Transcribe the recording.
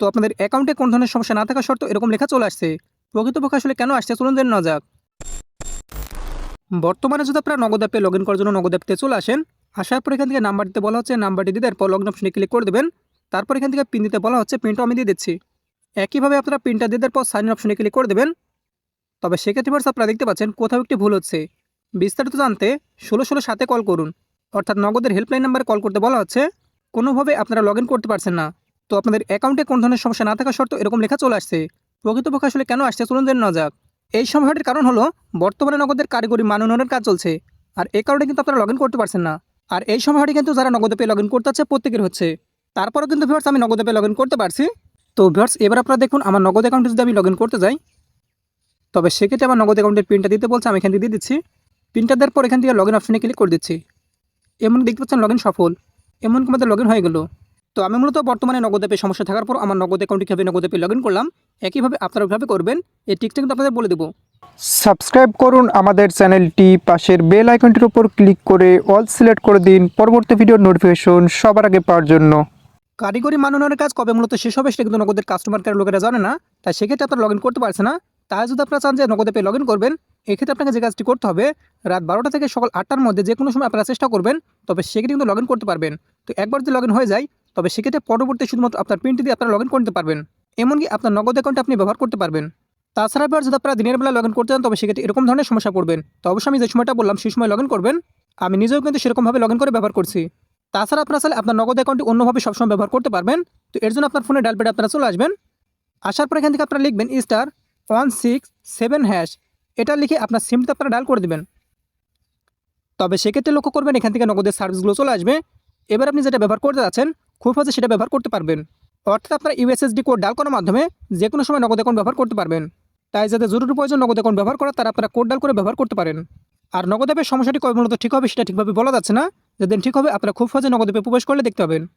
তো আপনাদের অ্যাকাউন্টে কোন ধরনের সমস্যা না থাকা সত্ত্বেও এরকম লেখা চলে আসছে। প্রকৃতপক্ষে আসলে কেন আসছে? চলুন জেনে নেওয়া যাক। বর্তমানে যদি আপনারা নগদ অ্যাপে লগ ইন করার জন্য নগদ অ্যাপতে চলে আসেন, আসার পর এখান থেকে নাম্বার দিতে বলা হচ্ছে নাম্বারটি দিতে এরপর লগ অপশনে ক্লিক করে দেবেন। তারপর এখান থেকে পিন দিতে বলা হচ্ছে পিনটাও আমি দিয়ে দিচ্ছি। একইভাবে আপনারা পিনটা দিয়ে দেওয়ার পর সাইন ইন অপশনে ক্লিক করে দেবেন। তবে সেক্ষেত্রে ভার্স আপনারা দেখতে পাচ্ছেন, কোথাও একটি ভুল হচ্ছে। বিস্তারিত জানতে ষোলো ষোলো সাথে কল করুন। অর্থাৎ নগদের হেল্পলাইন নাম্বারে কল করতে বলা হচ্ছে। কোনোভাবে আপনারা লগ করতে পারছেন না। তো আপনাদের অ্যাকাউন্টে কোন ধরনের সমস্যা না থাকা সত্ত্বেও এরকম লেখা চলে আসছে। প্রকৃতপক্ষে আসলে কেন আসছে চলুন জেনে নেওয়া যাক। এই সমস্যাটির কারণ হলো, বর্তমানে নগদের কারিগরি মান উন্নয়নের কাজ চলছে, আর এই কারণে কিন্তু আপনারা লগ করতে পারছেন না। আর এই সমস্যাটি কিন্তু যারা নগদে পে লগ ইন করতে আছে প্রত্যেকের হচ্ছে। তারপরেও কিন্তু ভিউয়ার্স আমি নগদে পেয়ে লগ করতে পারছি। তো ভিউয়ার্স এবার আপনারা দেখুন, আমার নগদ অ্যাকাউন্টে যদি আমি লগ করতে যাই, তবে সেক্ষেত্রে আমার নগদ অ্যাকাউন্টের পিনটা দিতে বলছে, আমি এখান থেকে দিয়ে দিচ্ছি। পিনটা দেওয়ার পর এখান থেকে লগ ইন অপশনে ক্লিক করে দিচ্ছি। এমন দেখতে পাচ্ছেন লগ সফল। এমন আমাদের লগ হয়ে গেলো। তো আমি মূলত বর্তমানে নগদ অ্যাপে সমস্যা থাকার পর আমার নগদ অ্যাকাউন্টে কীভাবে নগদ অ্যাপে লগ ইন করলাম একইভাবে আপনারা ওইভাবে করবেন। এই টিকটা কিন্তু আপনাদের বলে দেবো। সাবস্ক্রাইব করুন আমাদের চ্যানেলটি পাশের বেল আইকনটির উপর ক্লিক করে অল সিলেক্ট করে দিন। পরবর্তী ভিডিওর নোটিফিকেশন সবার আগে পাওয়ার জন্য। কারিগরি মাননের কাজ কবে মূলত শেষ হবে সেটা কিন্তু নগদের কাস্টমার কেয়ার লোকেরা জানে না তাই সেক্ষেত্রে আপনারা লগ ইন করতে পারছে না। তাই যদি আপনারা চান যে নগদে পে লগ ইন করবেন এক্ষেত্রে আপনাকে যে কাজটি করতে হবে রাত বারোটা থেকে সকাল আটটার মধ্যে যে কোনো সময় আপনারা চেষ্টা করবেন তবে সেক্ষেত্রে কিন্তু লগ ইন করতে পারবেন। তো একবার যদি লগ ইন হয়ে যায় তবে সেক্ষেত্রে পরবর্তী শুধুমাত্র আপনার পিনটি দিয়ে আপনারা লগ ইন করতে পারবেন। এমনকি আপনার নগদ অ্যাকাউন্টে আপনি ব্যবহার করতে পারবেন। তাছাড়া এবার যদি আপনারা দিনের বেলা লগ ইন করতে চান, তবে সেক্ষেত্রে এরকম ধরনের সমস্যা পড়বেন। তো অবশ্যই আমি যে সময়টা বললাম, সেই সময় লগ ইন করবেন। আমি নিজেও কিন্তু সেরকমভাবে লগ ইন করে ব্যবহার করছি। তাছাড়া আপনারা চাইলে আপনার নগদ অ্যাকাউন্টটি অন্যভাবে সবসময় ব্যবহার করতে পারবেন। তো এর জন্য আপনার ফোনে ডাল পেটে আপনারা চলে আসবেন। আসার পর এখান থেকে আপনারা লিখবেন star one six seven hash এটা লিখে আপনার সিমটা আপনারা ডাল করে দেবেন। তবে সেক্ষেত্রে লক্ষ্য করবেন এখান থেকে নগদের সার্ভিসগুলো চলে আসবে। এবার আপনি যেটা ব্যবহার করতে যাচ্ছেন খুব সহজে সেটা ব্যবহার করতে পারবেন। অর্থাৎ আপনারা ইউএসএসডি কোড ডাল করার মাধ্যমে যে কোনো সময় নগদ অ্যাকাউন্ট ব্যবহার করতে পারবেন। তাই যাতে জরুরি প্রয়োজন নগদ অ্যাকাউন্ট ব্যবহার করা, তারা আপনারা কোড ডাল করে ব্যবহার করতে পারেন। আর নগদ অ্যাপের সমস্যাটি কবে মূলত ঠিক হবে সেটা ঠিকভাবে বলা যাচ্ছে না। যেদিন ঠিক হবে, আপনারা খুব সহজে নগদ অ্যাপে প্রবেশ করলে দেখতে পাবেন।